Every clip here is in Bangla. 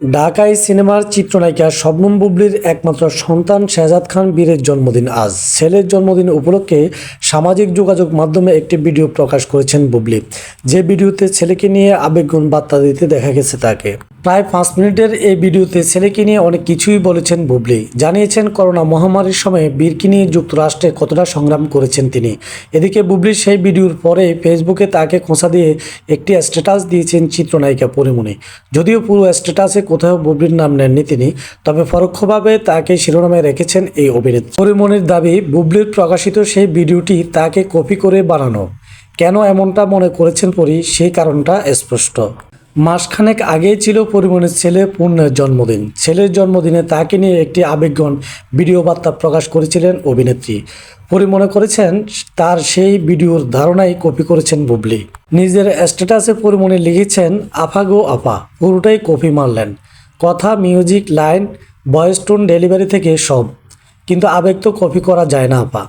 ঢাকায় সিনেমার চিত্রনায়িকা শবনম বুবলির একমাত্র সন্তান শেহজাদ খান বীরের জন্মদিন আজ। ছেলের জন্মদিন উপলক্ষে সামাজিক যোগাযোগ মাধ্যমে একটি ভিডিও প্রকাশ করেছেন বুবলি। যে ভিডিওতে ছেলেকে নিয়ে আবেগগুণ বার্তা দিতে দেখা গেছে তাকে। প্রায় পাঁচ মিনিটের এই ভিডিওতে ছেলেকে নিয়ে অনেক কিছুই বলেছেন বুবলি। জানিয়েছেন, করোনা মহামারীর সময় বীরকে নিয়ে যুক্তরাষ্ট্রে কতটা সংগ্রাম করেছেন তিনি। এদিকে বুবলির সেই ভিডিওর পরে ফেসবুকে তাকে খোঁচা দিয়ে একটি স্ট্যাটাস দিয়েছেন চিত্রনায়িকা পরিমণি। যদিও পুরো স্ট্যাটাসে কোথাও বুবলির নাম নেননি তিনি, তবে পরোক্ষভাবে তাকে শিরোনামে রেখেছেন এই অভিনেত্রী। পরিমণির দাবি, বুবলির প্রকাশিত সেই ভিডিওটি তাকে কপি করে বানানো। কেন এমনটা মনে করেছেন পরি? সেই কারণটা স্পষ্ট। মাসখানেক আগেই ছিল পরিমণির ছেলে পূর্ণের জন্মদিন। ছেলের জন্মদিনে তাকে নিয়ে একটি আবেগগণ ভিডিও বার্তা প্রকাশ করেছিলেন অভিনেত্রী। পরি মনে করেছেন তার সেই ভিডিওর ধারণাই কপি করেছেন বুবলি। নিজের স্ট্যাটাসে পরিমণি লিখেছেন, আফা গো আপা পুরোটাই কপি মারলেন। কথা, music, line, voice tone delivery থেকে সব। কিন্তু আবেগ তো কপি করা যায় না, আপা।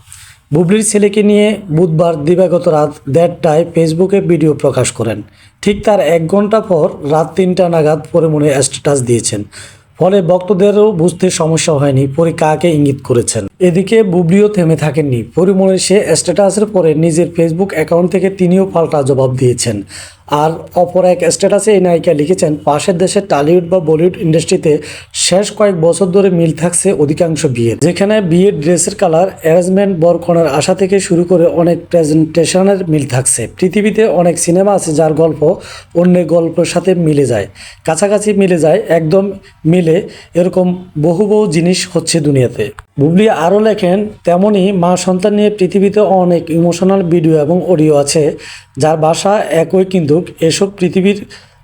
বুবলির ছেলেকে নিয়ে বুধবার দিবাগত রাত দেড়টায় ফেসবুকে ভিডিও প্রকাশ করেন। ঠিক তার এক ঘণ্টা পর রাত তিনটা নাগাদ পরিমণি স্ট্যাটাস দিয়েছেন। ফলে ভক্তদেরও বুঝতে সমস্যা হয়নি, পরে কাকে ইঙ্গিত করেছেন? এদিকে বুবলিও থেমে থাকেননি। পরিমনে সে স্ট্যাটাসের পরে নিজের ফেসবুক অ্যাকাউন্ট থেকে তিনিও পাল্টা জবাব দিয়েছেন। আর অপর এক স্ট্যাটাসে এই নায়িকা লিখেছেন, পাশের দেশের টালিউড বা বলিউড ইন্ডাস্ট্রিতে শেষ কয়েক বছর ধরে মিল থাকছে অধিকাংশ বিয়ের। যেখানে বিয়ের ড্রেসের কালার, অ্যারেঞ্জমেন্ট বরকনের আশা থেকে শুরু করে অনেক প্রেজেন্টেশনের মিল থাকছে। পৃথিবীতে অনেক সিনেমা আছে যার গল্প অন্যের গল্পের সাথে মিলে যায়। কাছাকাছি মিলে যায়, একদম মিলে এরকম বহু বহু জিনিস হচ্ছে দুনিয়াতে। বুবলি আরও লেখেন তেমনই মা সন্তান নিয়ে পৃথিবীতে অনেক ইমোশনাল ভিডিও এবং অডিও আছে, যার ভাষা একই কিন্তু এসব পৃথিবীর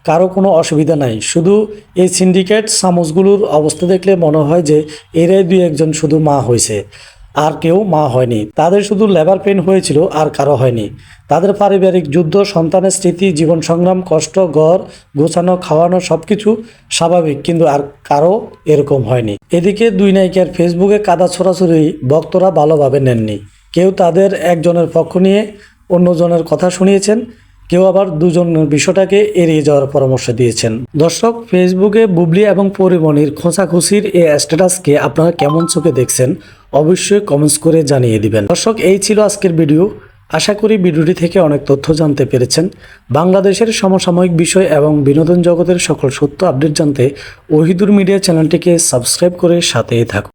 কারও কোনো অসুবিধা নাই। শুধু এই সিন্ডিকেট সামসগুলোর অবস্থা দেখলে মনে হয় যে এরাই দুই একজন শুধু মা হয়েছে। আর কেউ মা হয়নি। তাদের শুধু লেবার পেন হয়েছিল আর কারও হয়নি। তাদের পারিবারিক যুদ্ধ, সন্তানের স্মৃতি, জীবন সংগ্রাম, কষ্ট, ঘর, গোছানো, খাওয়ানো সব কিছু স্বাভাবিক, কিন্তু আর কারও এরকম হয়নি। এদিকে দুই নায়িকার ফেসবুকে কাদা ছড়াছড়ি ভক্তরা ভালোভাবে নেননি। কেউ তাদের একজনের পক্ষ নিয়ে অন্যজনের কথা শুনিয়েছেন, কেউ আবার দুজনের বিষয়টাকে এড়িয়ে যাওয়ার পরামর্শ দিয়েছেন। দর্শক, ফেসবুকে বুবলি এবং পরিমণির খোঁচাখুচির এই স্ট্যাটাসকে আপনারা কেমন চোখে দেখছেন? অবশ্যই কমেন্টস করে জানিয়ে দিবেন। দর্শক, এই ছিল আজকের ভিডিও আশা করি ভিডিওটি থেকে অনেক তথ্য জানতে পেরেছেন। বাংলাদেশের সমসাময়িক বিষয় এবং বিনোদন জগতের সকল সত্য আপডেট জানতে ওহিদুর মিডিয়া চ্যানেলটিকে সাবস্ক্রাইব করে সাথেই থাকুন।